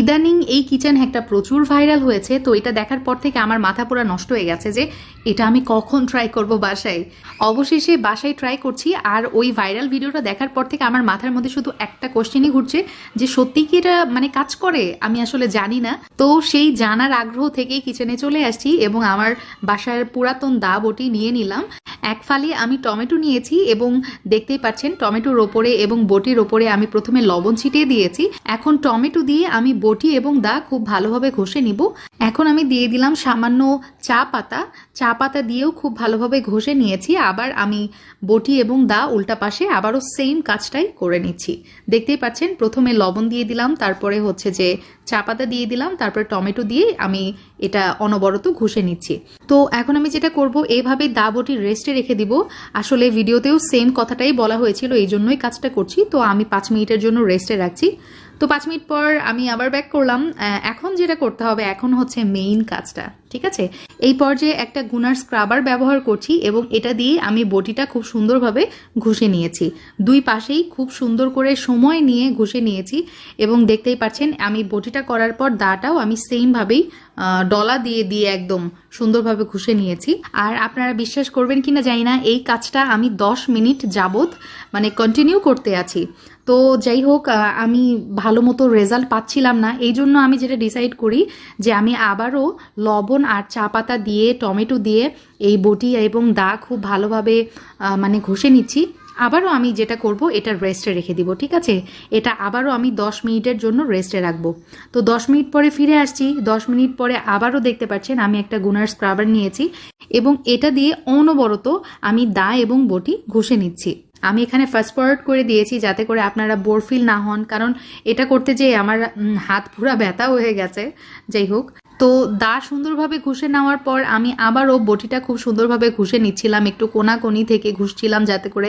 ইদানিং এই কিচেন হ্যাকটা প্রচুর ভাইরাল হয়েছে, তো এটা দেখার পর থেকে আমার মাথা পুরো নষ্ট হয়ে গেছে যে এটা আমি কখন ট্রাই করব বাসায়। অবশেষে বাসায় ট্রাই করছি, আর ওই ভাইরাল ভিডিওটা দেখার পর থেকে আমার মাথার মধ্যে শুধু একটা কোশ্চেনই ঘুরছে যে সত্যি কি এটা মানে কাজ করে? আমি আসলে জানি না। তো সেই জানার আগ্রহ থেকেই কিচেনে চলে আসছি এবং আমার বাসার পুরাতন দা বটি নিয়ে নিলাম। এক ফালি আমি টমেটো নিয়েছি এবং দেখতেই পাচ্ছেন টমেটোর ওপরে এবং বটির ওপরে আমি প্রথমে লবণ ছিটিয়ে দিয়েছি। এখন টমেটো দিয়ে আমি বটি এবং দা খুব ভালোভাবে ঘষে নিব। এখন আমি দিয়ে দিলাম সামান্য চা পাতা। চা পাতা দিয়েও খুব ভালোভাবে ঘষে নিয়েছি। আবার আমি বটি এবং দা উল্টা পাশে আবারও সেম কাজটাই করে নিচ্ছি। দেখতেই পাচ্ছেন, প্রথমে লবণ দিয়ে দিলাম, তারপরে হচ্ছে যে চা পাতা দিয়ে দিলাম, তারপরে টমেটো দিয়ে আমি এটা অনবরত ঘষে নিচ্ছি। তো এখন আমি যেটা করব এইভাবে দা বটি রেস্টে রেখে দিব। আসলে ভিডিওতেও সেম কথাটাই বলা হয়েছিল, এই জন্যই কাজটা করছি। তো আমি পাঁচ মিনিটের জন্য রেস্টে রাখছি। তো পাঁচ মিনিট পর আমি আবার ব্যাক করলাম। এখন যেটা করতে হবে, এখন হচ্ছে মেইন কাজটা, ঠিক আছে? এই পর্যায়ে একটা গুনার স্ক্রাবার ব্যবহার করছি এবং এটা দিয়ে আমি বটিটা খুব সুন্দরভাবে ঘষে নিয়েছি। দুই পাশেই খুব সুন্দর করে সময় নিয়ে ঘষে নিয়েছি এবং দেখতেই পাচ্ছেন, আমি বটিটা করার পর দাটাও আমি সেমভাবেই ডলা দিয়ে দিয়ে একদম সুন্দরভাবে ঘষে নিয়েছি। আর আপনারা বিশ্বাস করবেন কিনা জানি না, এই কাজটা আমি দশ মিনিট যাবত মানে কন্টিনিউ করতে আছি। তো যাই হোক আমি ভালো মতো রেজাল্ট পাচ্ছিলাম না। এই জন্য আমি যেটা ডিসাইড করি যে আমি আবারও লবণ আর চা পাতা দিয়ে, টমেটো দিয়ে এই বটি এবং দা খুব ভালোভাবে মানে ঘষে নিচ্ছি। আবারও আমি যেটা করব, এটা রেস্টে রেখে দিব, ঠিক আছে? এটা আবারও আমি দশ মিনিটের জন্য রেস্টে রাখব। তো দশ মিনিট পরে ফিরে আসছি। দশ মিনিট পরে আবারও দেখতে পাচ্ছেন, আমি একটা গুনার স্ক্রাবার নিয়েছি এবং এটা দিয়ে অনবরত আমি দা এবং বটি ঘষে নিচ্ছি। আমি এখানে ফার্স্ট ফরওয়ার্ড করে দিয়েছি যাতে করে আপনারা বোরফিল না হন, কারণ এটা করতে যেয়ে আমার হাত পুরো ব্যথা হয়ে গেছে। যাই হোক তো দা সুন্দরভাবে ঘুষে নেওয়ার পর আমি আবারও বটিটা খুব সুন্দরভাবে ঘুষে নিচ্ছিলাম, একটু কোনাকোনি থেকে ঘুষছিলাম যাতে করে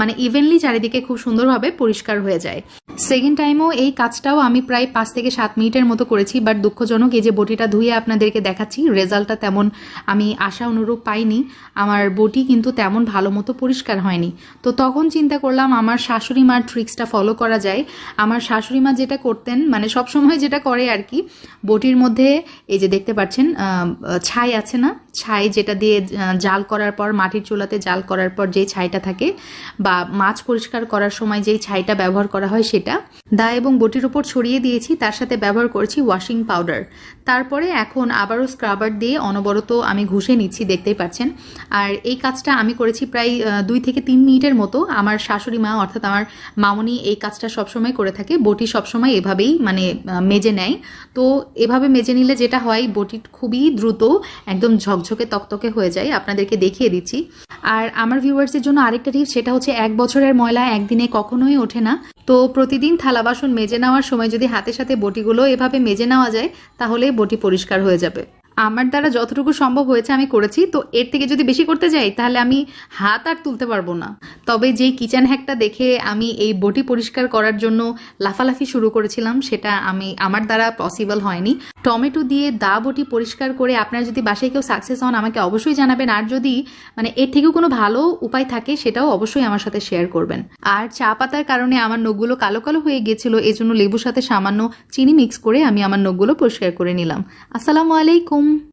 মানে ইভেনলি চারিদিকে খুব সুন্দরভাবে পরিষ্কার হয়ে যায়। সেকেন্ড টাইমও এই কাজটাও আমি প্রায় পাঁচ থেকে সাত মিনিটের মতো করেছি বাট দুঃখজনক এই যে বটিটা ধুয়ে আপনাদেরকে দেখাচ্ছি রেজাল্টটা তেমন আমি আশা অনুরূপ পাইনি। আমার বটি কিন্তু তেমন ভালো মতো পরিষ্কার হয়নি। তো তখন চিন্তা করলাম আমার শাশুড়ি মার ট্রিক্সটা ফলো করা যায়। আমার শাশুড়ি মা যেটা করতেন মানে সবসময় যেটা করে আর কি, বটির মধ্যে এই যে দেখতে পাচ্ছেন ছাই আছে না? ছাই যেটা দিয়ে জাল করার পর, মাটির চুলাতে জাল করার পর যে ছাইটা থাকে, বা মাছ পরিষ্কার করার সময় যেই ছাইটা ব্যবহার করা হয় সেটা দা এবং বটির উপর ছড়িয়ে দিয়েছি, তার সাথে ব্যবহার করেছি ওয়াশিং পাউডার তারপরে এখন আবারও স্ক্রাবার দিয়ে অনবরত আমি ঘষে নিচ্ছি, দেখতেই পাচ্ছেন। আর এই কাজটা আমি করেছি প্রায় দুই থেকে তিন মিনিটের মতো। আমার শাশুড়ি মা, অর্থাৎ আমার মামনি এই কাজটা সবসময় করে থাকে। বটি সবসময় এভাবেই মানে মেজে নেয়। তো এভাবে মেজে নিলে যেটা হয়, বটি খুবই দ্রুত, একদম ঝকঝকে, তকতকে হয়ে যায়। আপনাদেরকে দেখিয়ে দিচ্ছি। আর আমার ভিউয়ার্সের জন্য আরেকটা টিপস সেটা হচ্ছে এক বছরের ময়লা একদিনে কখনোই ওঠে না। তো প্রতিদিন থালা বাসন মেজে নেওয়ার সময় যদি হাতে সাথে বটিগুলো এভাবে মেজে নেওয়া যায় তাহলে বটি পরিষ্কার হয়ে যাবে। আমার দ্বারা যতটুকু সম্ভব হয়েছে আমি করেছি, তো এর থেকে যদি বেশি করতে যাই, তাহলে আমি হাত আর তুলতে পারব না। তবে যেই কিচেন হ্যাকটা দেখে আমি এই বটি পরিষ্কার করার জন্য লাফালাফি শুরু করেছিলাম, সেটা আমি, আমার দ্বারা পসিবল হয়নি। টমেটো দিয়ে দা বটি পরিষ্কার করে আপনারা যদি বাসায় কেউ সাকসেস হন, আমাকে অবশ্যই জানাবেন। আর যদি মানে এর থেকেও কোনো ভালো উপায় থাকে, সেটাও অবশ্যই আমার সাথে শেয়ার করবেন। আর চা পাতার কারণে আমার নখগুলো কালো কালো হয়ে গিয়েছিল, এজন্য লেবুর সাথে সামান্য চিনি মিক্স করে আমি আমার নখগুলো পরিষ্কার করে নিলাম। আসসালামু আলাইকুম। home.